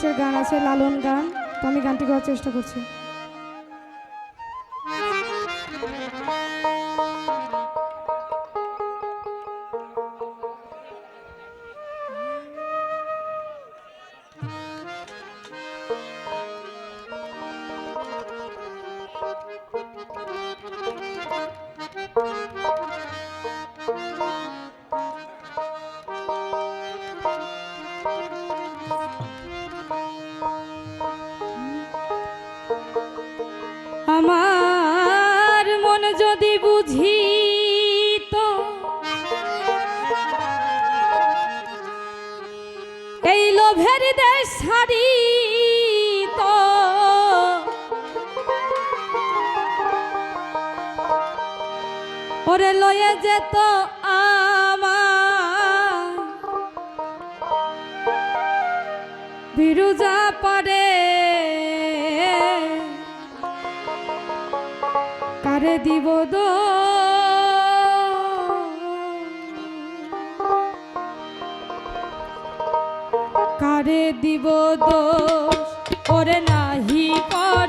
নাচের গান আছে লালন গান। তো আমি গানটি গাওয়ার চেষ্টা করছি। লোভের দেশ তো। ওরে লয়ে যেত আমার। বিরুজা পারে কারে দিব দোষ? কারে দিব দোষ ওরে নাহি কর